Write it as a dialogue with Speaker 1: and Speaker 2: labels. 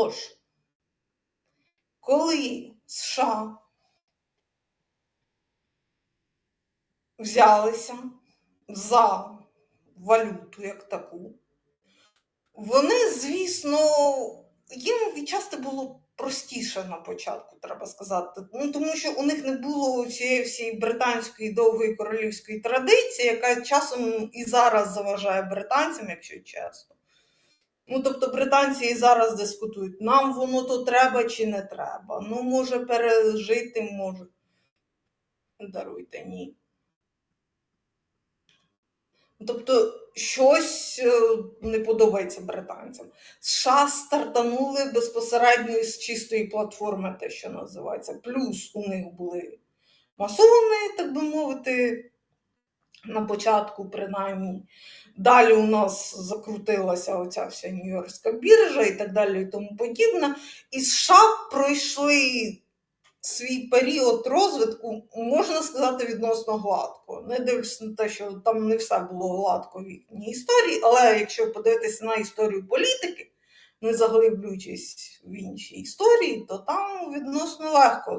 Speaker 1: Тож, коли США взялися за валюту як таку, вони, звісно, їм відчасти було простіше на початку, треба сказати. Ну, тому що у них не було цієї всієї британської довгої королівської традиції, яка часом і зараз заважає британцям, якщо чесно. Ну, тобто британці і зараз дискутують, нам воно то треба чи не треба. Ну, може, пережити, може. Даруйте, ні. Тобто, щось е, не подобається британцям. США стартанули безпосередньо з чистої платформи, те, що називається. Плюс у них були масони, так би мовити, на початку, принаймні. Далі у нас закрутилася оця вся Нью-Йоркська біржа і так далі, і тому подібне. І США пройшли свій період розвитку, можна сказати, відносно гладко. Не дивлячись на те, що там не все було гладко в їхній історії, але якщо подивитися на історію політики, не заглиблюючись в інші історії, то там відносно легко